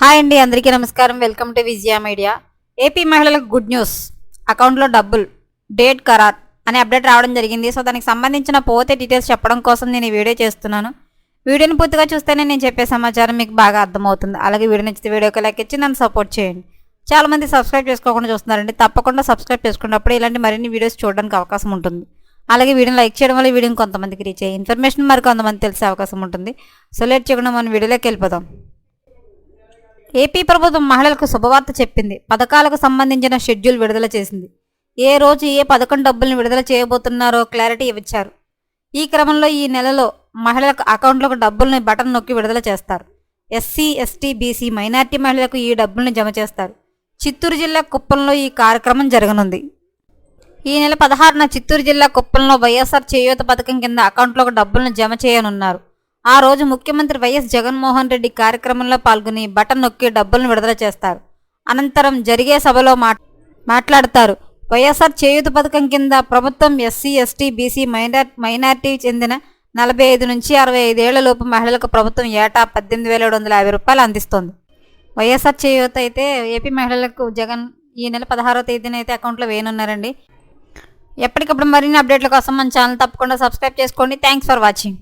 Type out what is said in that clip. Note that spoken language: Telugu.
హాయ్ అండి అందరికీ నమస్కారం. Welcome to Vijaya media. AP మహిళలకు గుడ్ న్యూస్. అకౌంట్లో డబ్బులు డేట్ ఖరార్ అనే అప్డేట్ రావడం జరిగింది. సో దానికి సంబంధించిన పోతే డీటెయిల్స్ చెప్పడం కోసం నేను ఈ వీడియో చేస్తున్నాను. వీడియోని పూర్తిగా చూస్తేనే నేను చెప్పే సమాచారం మీకు బాగా అర్థమవుతుంది. అలాగే వీడియో నచ్చితే వీడియోకి లైక్ ఇచ్చి నన్ను సపోర్ట్ చేయండి. చాలా మంది సబ్స్క్రైబ్ చేసుకోకుండా చూస్తున్నారండి. తప్పకుండా సబ్స్క్రైబ్ చేసుకున్నప్పుడు ఇలాంటి మరిన్ని వీడియోస్ చూడడానికి అవకాశం ఉంటుంది. అలాగే వీడియోని లైక్ చేయడం వల్ల వీడియోని కొంతమందికి రీచ్ అయ్యే ఇన్ఫర్మేషన్ మరి కొంతమంది తెలిసే అవకాశం ఉంటుంది. సో లేట్ చేయకుండా మనం వీడియోలోకి వెళ్ళిపోదాం. ఏపీ ప్రభుత్వం మహిళలకు శుభవార్త చెప్పింది. పథకాలకు సంబంధించిన షెడ్యూల్ విడుదల చేసింది. ఏ రోజు ఏ పథకం డబ్బులను విడుదల చేయబోతున్నారో క్లారిటీ ఇవ్వచ్చారు. ఈ క్రమంలో ఈ నెలలో మహిళలకు అకౌంట్లకు డబ్బుల్ని బటన్ నొక్కి విడుదల చేస్తారు. ఎస్సీ ఎస్టీ బీసీ మైనార్టీ మహిళలకు ఈ డబ్బుల్ని జమ చేస్తారు. చిత్తూరు జిల్లా కుప్పంలో ఈ కార్యక్రమం జరగనుంది. ఈ నెల పదహారున చిత్తూరు జిల్లా కుప్పంలో వైఎస్ఆర్ చేయూత పథకం కింద అకౌంట్లోకి డబ్బులను జమ చేయనున్నారు. ఆ రోజు ముఖ్యమంత్రి వైఎస్ జగన్మోహన్ రెడ్డి కార్యక్రమంలో పాల్గొని బటన్ నొక్కి డబ్బులను విడుదల చేస్తారు. అనంతరం జరిగే సభలో మాట్లాడతారు. వైఎస్ఆర్ చేయూత పథకం కింద ప్రభుత్వం SC ST BC minor minority చెందిన నలభై ఐదు నుంచి అరవై ఐదేళ్ళ లోపు మహిళలకు ప్రభుత్వం ఏటా పద్దెనిమిది వేల ఏడు వందల యాభై రూపాయలు అందిస్తోంది. వైఎస్ఆర్ చేయూత అయితే ఏపీ మహిళలకు జగన్ ఈ నెల పదహారవ తేదీన అయితే అకౌంట్లో వేయనున్నారండి. ఎప్పటికప్పుడు మరిన్ని అప్డేట్ల కోసం మన ఛానల్ తప్పకుండా సబ్స్క్రైబ్ చేసుకోండి. Thanks for watching.